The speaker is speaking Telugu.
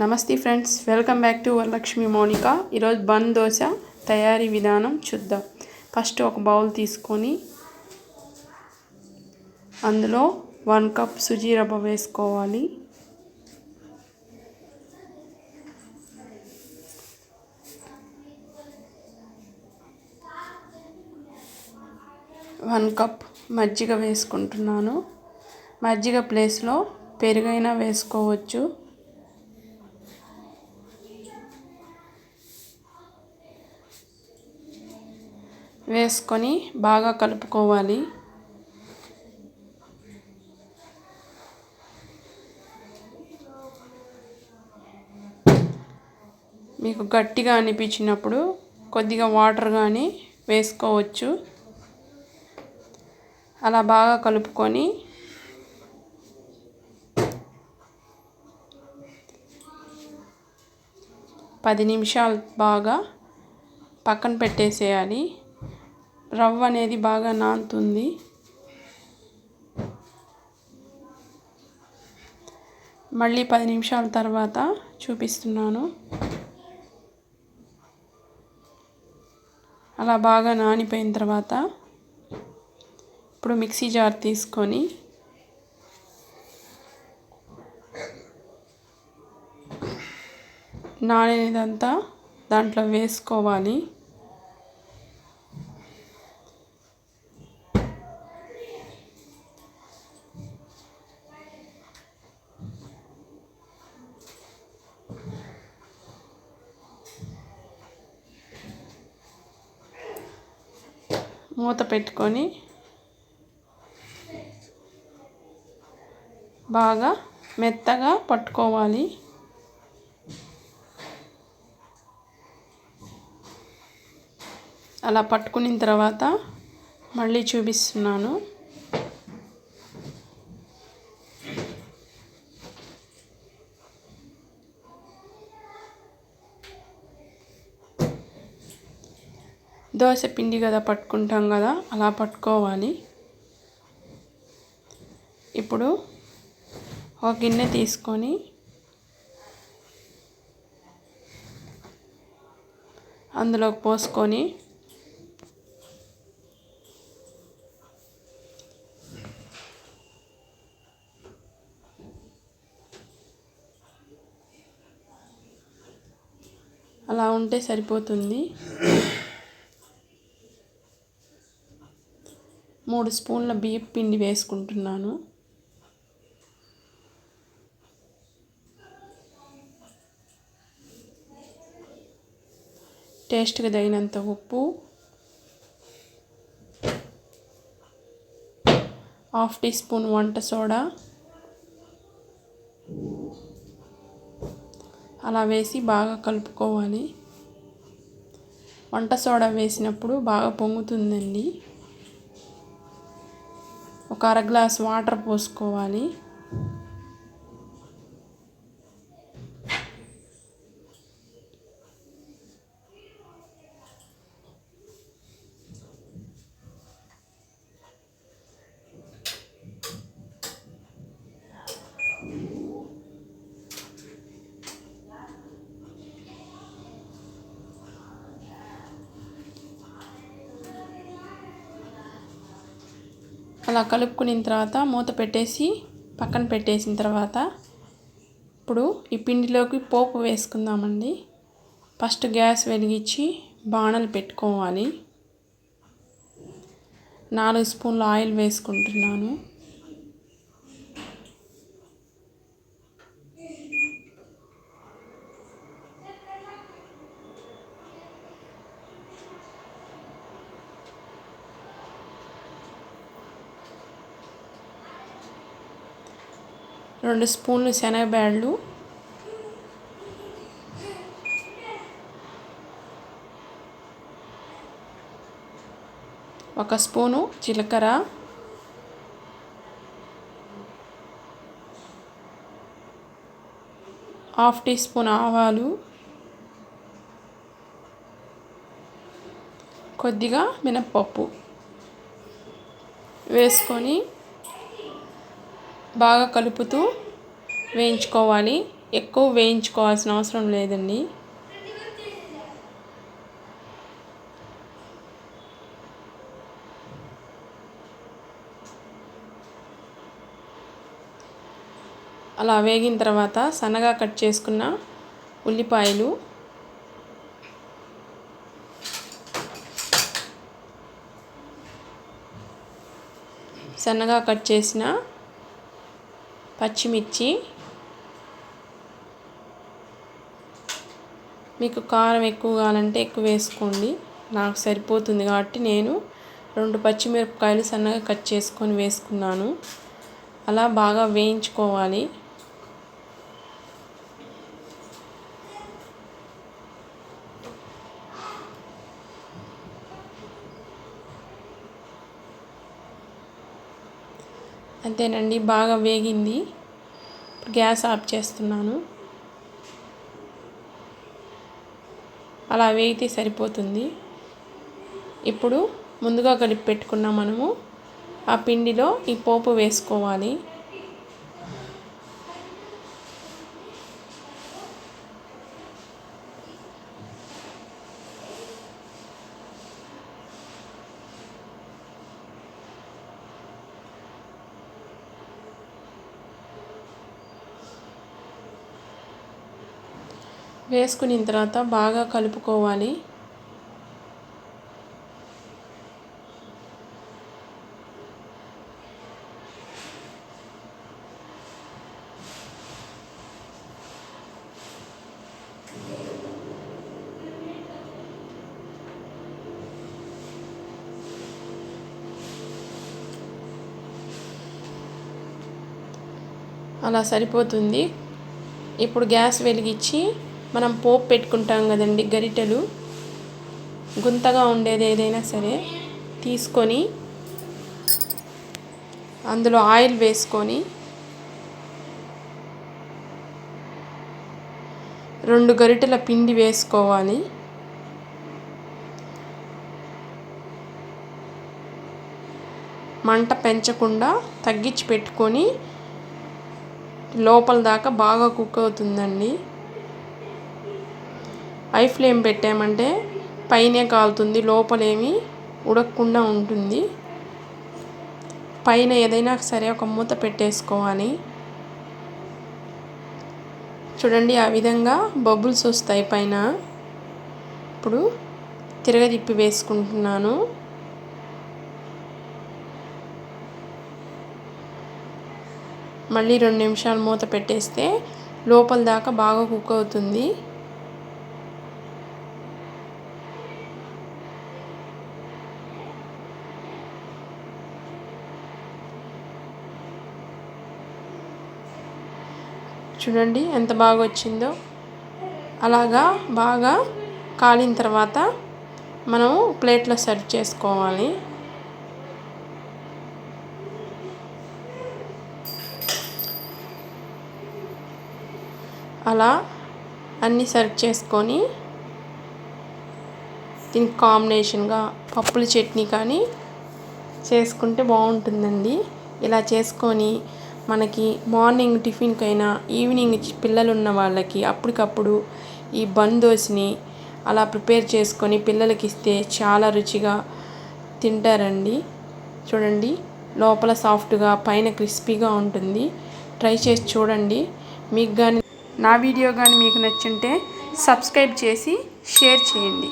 నమస్తే friends welcome back to Varalakshmi Mounika. ఈరోజు బన్ దోశ తయారీ విధానం చూద్దాం. ఫస్ట్ ఒక బౌల్ తీసుకొని అందులో వన్ కప్ సుజీ రవ్వ వేసుకోవాలి. వన్ కప్ మజ్జిగ వేసుకుంటున్నాను. మజ్జిగ ప్లేస్లో పెరుగైనా వేసుకోవచ్చు. వేసుకొని బాగా కలుపుకోవాలి. మీకు గట్టిగా అనిపించినప్పుడు కొద్దిగా వాటర్ కానీ వేసుకోవచ్చు. అలా బాగా కలుపుకొని పది నిమిషాలు బాగా పక్కన పెట్టేసేయాలి. రవ్వ అనేది బాగా నానుతుంది. మళ్ళీ పది నిమిషాల తర్వాత చూపిస్తున్నాను. అలా బాగా నానిపోయిన తర్వాత ఇప్పుడు మిక్సీ జార్ తీసుకొని నానేదంతా దాంట్లో వేసుకోవాలి. మూత పెట్టుకొని బాగా మెత్తగా పట్టుకోవాలి. అలా పట్టుకున్న తర్వాత మళ్ళీ చూపిస్తున్నాను. దోశ పిండి కదా పట్టుకుంటాం కదా అలా పట్టుకోవాలి. ఇప్పుడు ఒక గిన్నె తీసుకొని అందులోకి పోసుకొని అలా ఉంటే సరిపోతుంది. మూడు స్పూన్ల బియ్యం పిండి వేసుకుంటున్నాను. టేస్ట్కి తగినంత ఉప్పు. హాఫ్ టీ స్పూన్ వంట సోడా. అలా వేసి బాగా కలుపుకోవాలి. వంట సోడా వేసినప్పుడు బాగా పొంగుతుందండి. ఒక అర గ్లాస్ వాటర్ పోసుకోవాలి. అలా కలుపుకున్న తర్వాత మూత పెట్టేసి పక్కన పెట్టేసిన తర్వాత ఇప్పుడు ఈ పిండిలోకి పోపు వేసుకుందామండి. ఫస్ట్ గ్యాస్ వెలిగించి బాణలు పెట్టుకోవాలి. నాలుగు స్పూన్ల ఆయిల్ వేసుకుంటున్నాను. రెండు స్పూన్లు శనగబ్యాళ్ళు ఒక స్పూను జీలకర్ర. హాఫ్ టీ స్పూన్ ఆవాలు. కొద్దిగా మినప్పప్పు వేసుకొని బాగా కలుపుతూ వేయించుకోవాలి. ఎక్కువ వేయించుకోవాల్సిన అవసరం లేదండి. అలా వేగిన తర్వాత సన్నగా కట్ చేసుకున్న ఉల్లిపాయలు సన్నగా కట్ చేసిన పచ్చిమిర్చి మీకు కారం ఎక్కువ కావాలంటే ఎక్కువ వేసుకోండి. నాకు సరిపోతుంది కాబట్టి నేను రెండు పచ్చిమిరపకాయలు సన్నగా కట్ చేసుకొని వేసుకున్నాను. అలా బాగా వేయించుకోవాలి. అంతేనండి బాగా వేగింది. గ్యాస్ ఆఫ్ చేస్తున్నాను. అలా వేగితే సరిపోతుంది. ఇప్పుడు ముందుగా కలిపి పెట్టుకున్న మనము ఆ పిండిలో ఈ పోపు వేసుకోవాలి. వేసుకున్న తర్వాత బాగా కలుపుకోవాలి. అలా సరిపోతుంది. ఇప్పుడు గ్యాస్ వెలిగించి మనం పోపు పెట్టుకుంటాం కదండి గరిటెలు. గుంతగా ఉండేది ఏదైనా సరే తీసుకొని అందులో ఆయిల్ వేసుకొని రెండు గరిటెల పిండి వేసుకోవాలి. మంట పెంచకుండా తగ్గించి పెట్టుకొని లోపల దాకా బాగా కుక్ అవుతుందండి. హై ఫ్లేమ్ పెట్టామంటే పైనే కాలుతుంది లోపలేమి ఉడకకుండా ఉంటుంది. పైన ఏదైనా సరే ఒక మూత పెట్టేసుకోవాలి. చూడండి ఆ విధంగా బబుల్స్ వస్తాయి పైన. ఇప్పుడు తిరగదిప్పి వేసుకుంటున్నాను. మళ్ళీ రెండు నిమిషాలు మూత పెట్టేస్తే లోపల దాకా బాగా కుక్ అవుతుంది. చూడండి ఎంత బాగా వచ్చిందో అలాగా బాగా కాలిన తర్వాత మనం ప్లేట్లో సర్వ్ చేసుకోవాలి. అలా అన్నీ సర్వ్ చేసుకొని దీనికి కాంబినేషన్గా పప్పుల చట్నీ కానీ చేసుకుంటే బాగుంటుందండి. ఇలా చేసుకొని మనకి మార్నింగ్ టిఫిన్కైనా ఈవినింగ్ పిల్లలు ఉన్న వాళ్ళకి అప్పటికప్పుడు ఈ బన్ అలా ప్రిపేర్ చేసుకొని పిల్లలకి ఇస్తే చాలా రుచిగా తింటారండి. చూడండి లోపల సాఫ్ట్గా పైన క్రిస్పీగా ఉంటుంది. ట్రై చేసి చూడండి. మీకు కానీ నా వీడియో కానీ మీకు నచ్చుంటే సబ్స్క్రైబ్ చేసి షేర్ చేయండి.